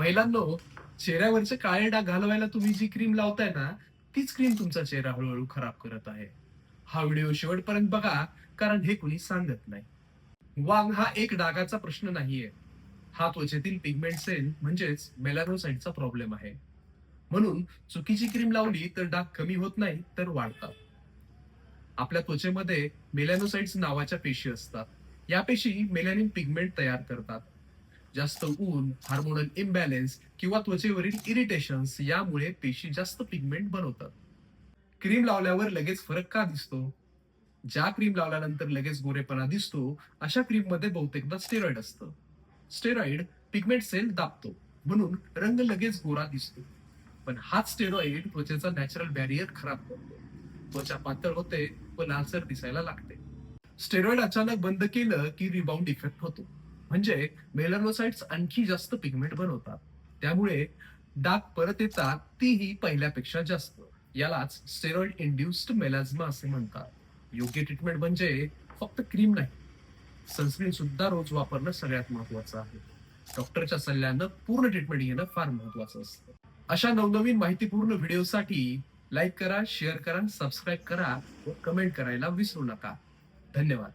महिलांनो चेहऱ्यावरचे काळे डाग घालवायला तुम्ही जी क्रीम लावताय ना तीच क्रीम तुमचा चेहरा हळूहळू खराब करत आहे. हा व्हिडिओ शेवटपर्यंत बघा कारण हे कुणी सांगत नाही. वांग हा एक डागाचा प्रश्न नाहीये. हा त्वचेतील पिगमेंट सेल म्हणजेच मेलानोसाइटचा प्रॉब्लेम आहे. म्हणून चुकीची क्रीम लावली तर डाग कमी होत नाही तर वाढतात. आपल्या त्वचेमध्ये मेलॅनोसाइट्स नावाच्या पेशी असतात. या पेशी मेलॅनिन पिगमेंट तयार करतात. जास्त ऊन हार्मोनल इम्बॅलेन्स किंवा त्वचेवरील इरिटेशन्स यामुळे पेशी जास्त पिगमेंट बनवतात. क्रीम लावल्यावर लगेच फरक का दिसतो? ज्या क्रीम लावल्यानंतर लगेच गोरेपणा दिसतो अशा क्रीममध्ये बहुतेकदा स्टेरॉइड असतं. स्टेरॉइड पिगमेंट सेल दाबतो म्हणून रंग लगेच गोरा दिसतो. पण हाच स्टेरॉइड त्वचेचा नॅचरल बॅरियर खराब करतो. त्वचा पातळ होते व लालसर दिसायला लागते. स्टेरॉइड अचानक बंद केलं की रिबाउंड इफेक्ट होतो. म्हणजे मेलॅनोसाइट्स आणखी जास्त पिगमेंट बनवतात. त्यामुळे डाग परत येतात तीही पहिल्यापेक्षा जास्त. यालाच स्टेरॉइड इंड्युस्ड मेलाझ्मा असे म्हणतात. योग्य ट्रीटमेंट म्हणजे फक्त क्रीम नाही. सनस्क्रीन सुद्धा रोज वापरणं सगळ्यात महत्वाचं आहे. डॉक्टरच्या सल्ल्यानं पूर्ण ट्रीटमेंट घेणं फार महत्वाचं असतं. अशा नवनवीन माहितीपूर्ण व्हिडिओसाठी लाईक करा शेअर करा सबस्क्राईब करा व कमेंट करायला विसरू नका. धन्यवाद.